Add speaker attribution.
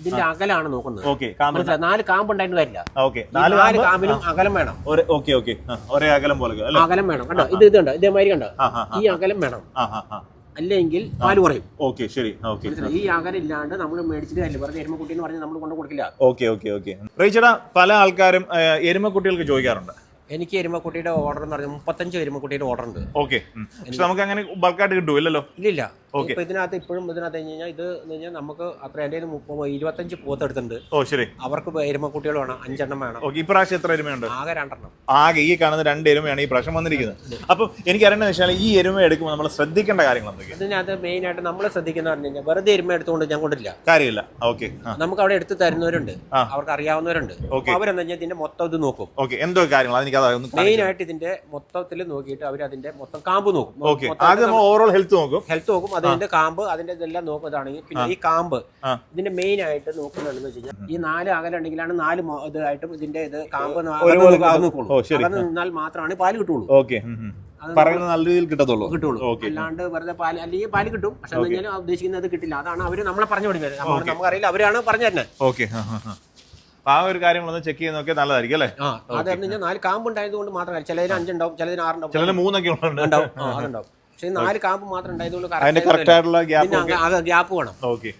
Speaker 1: ഇതിന്റെ അകലാണ് നോക്കുന്നത്.
Speaker 2: ഓക്കെ
Speaker 1: നാല് കാമ്പ് ഉണ്ടായിട്ട് വരില്ല.
Speaker 2: ഓക്കെ നാല്
Speaker 1: നാല്
Speaker 2: കാമ്പ്?
Speaker 1: കാമ്പിലും അകലം വേണം.
Speaker 2: Okay okay. ഒരേ അകലം പോലെ
Speaker 1: അകലം വേണം. കണ്ടോ? ഇത് ഇത് കണ്ടോ ഇതേമാതിരി കണ്ടോ? ഈ അകലം വേണം. അല്ലെങ്കിൽ പാൽ കുറയും.
Speaker 2: ഓക്കെ ശരി.
Speaker 1: ഈ അകലം ഇല്ലാണ്ട് നമ്മൾ മേടിച്ചിട്ട് അല്ല എരുമ എരുമക്കുട്ടി എന്ന് പറഞ്ഞ് നമ്മൾ കൊണ്ട് കൊടുക്കില്ല.
Speaker 2: Okay okay okay. റീച്ചടാ പല ആൾക്കാരും എരുമ എരുമക്കുട്ടികൾക്ക് ചോദിക്കാറുണ്ട്.
Speaker 1: എനിക്ക് എരുമക്കുട്ടിയുടെ ഓർഡർ എന്ന് പറഞ്ഞാൽ മുപ്പത്തഞ്ച് എരുമക്കുട്ടിയുടെ ഓർഡർ ഉണ്ട്.
Speaker 2: ഓക്കെ പക്ഷെ നമുക്ക് അങ്ങനെ ബൾക്കായിട്ട് കിട്ടുമല്ലോ
Speaker 1: ഇല്ലില്ല. ഇപ്പൊ ഇതിനകത്ത് ഇപ്പോഴും ഇതിനകത്ത് കഴിഞ്ഞ് കഴിഞ്ഞാൽ ഇത് എന്ന് കഴിഞ്ഞാൽ നമുക്ക് അത്ര എന്റെ ഇരുപത്തഞ്ച് മുപ്പ- എടുത്തിട്ടുണ്ട്.
Speaker 2: ഓ ശരി.
Speaker 1: അവർക്ക് എരുമക്കുട്ടികൾ വേണം അഞ്ചെണ്ണം വേണം.
Speaker 2: ഓക്കെ ഇപ്രാവശ്യം എത്ര എരുമയുണ്ട്?
Speaker 1: ആകെ രണ്ടെണ്ണം.
Speaker 2: ആകെ ഈ കാണുന്ന രണ്ട് എരുമയാണ് ഈ പ്രാവശ്യം വന്നിരിക്കുന്നത്. അപ്പൊ എനിക്ക് അറിയേണ്ടത് വെച്ചാൽ ഈ എരുമ എടുക്കുമ്പോൾ നമ്മൾ ശ്രദ്ധിക്കേണ്ട കാര്യങ്ങൾ എന്തൊക്കെയാണ്
Speaker 1: ഇതിനകത്ത് മെയിൻ ആയിട്ട് നമ്മൾ ശ്രദ്ധിക്കുന്ന പറഞ്ഞു കഴിഞ്ഞാൽ വെറുതെ എരുമ എടുത്തുകൊണ്ട് ഞാൻ കൊണ്ടില്ല
Speaker 2: കാര്യമില്ല. ഓക്കെ
Speaker 1: നമുക്ക് അവിടെ എടുത്ത് തരുന്നവരുണ്ട്. അവർക്ക് അറിയാവുന്നവരുണ്ട്.
Speaker 2: ഓക്കെ
Speaker 1: അവരെന്താ കഴിഞ്ഞാൽ ഇതിന്റെ മൊത്തം ഇത് നോക്കും.
Speaker 2: ഓക്കെ എന്തോ കാര്യങ്ങൾ എനിക്ക്
Speaker 1: മെയിൻ ആയിട്ട് ഇതിന്റെ മൊത്തത്തിൽ നോക്കിയിട്ട് അവർ അതിന്റെ മൊത്തം കാമ്പ് നോക്കും.
Speaker 2: ഓക്കെ ആദ്യം നമ്മൾ ഓവറോൾ ഹെൽത്ത് നോക്കും.
Speaker 1: ഹെൽത്ത് നോക്കും. അതിന്റെ കാമ്പ് അതിന്റെ ഇതെല്ലാം നോക്കുന്നതാണെങ്കിൽ പിന്നെ ഈ കാമ്പ് ഇതിന്റെ മെയിൻ ആയിട്ട് നോക്കുന്നതെന്ന് വെച്ച് കഴിഞ്ഞാൽ ഈ നാല് അകലുണ്ടെങ്കിലാണ് നാല് ഇതായിട്ടും ഇതിന്റെ ഇത് കാമ്പ്. അകന്ന് നിന്നാൽ മാത്രമാണ് പാൽ കിട്ടുള്ളൂ.
Speaker 2: ഓക്കെ. പറയുന്നത് നല്ല രീതിയിൽ കിട്ടത്തുള്ളൂ.
Speaker 1: കിട്ടുള്ളൂ. അല്ലാണ്ട് വെറുതെ പാൽ അല്ലെങ്കിൽ പാൽ കിട്ടും. പക്ഷെ കഴിഞ്ഞാൽ ഉദ്ദേശിക്കുന്നത് കിട്ടില്ല. അതാണ് അവർ നമ്മളെ പറഞ്ഞു നമ്മൾ നമുക്കറിയില്ല അവരാണ് പറഞ്ഞു തരുന്നത്.
Speaker 2: ഓക്കെ. ആ ഒരു കാര്യങ്ങളൊന്ന് ചെക്ക് ചെയ്ത് നോക്കിയാൽ നല്ലതായിരിക്കും അല്ലേ?
Speaker 1: അത് നാല് കാമ്പ് ഉണ്ടായത് കൊണ്ട് മാത്രമല്ല. ചിലതിന് അഞ്ചുണ്ടാവും ചിലതിന് ആറുണ്ടാവും.
Speaker 2: ചിലതിന് മൂന്നൊക്കെ ഉണ്ട്
Speaker 1: ഉണ്ടാവും. അതുണ്ടാവും. പക്ഷെ നാല് കാമ്പ് മാത്രം ഉണ്ടായതുകൊണ്ട്
Speaker 2: അതിന്റെ കറക്റ്റ് ആയിട്ടുള്ള ഗ്യാപ്പ്
Speaker 1: പിന്നെ ഗ്യാപ്പ് വേണം.
Speaker 2: ഓക്കെ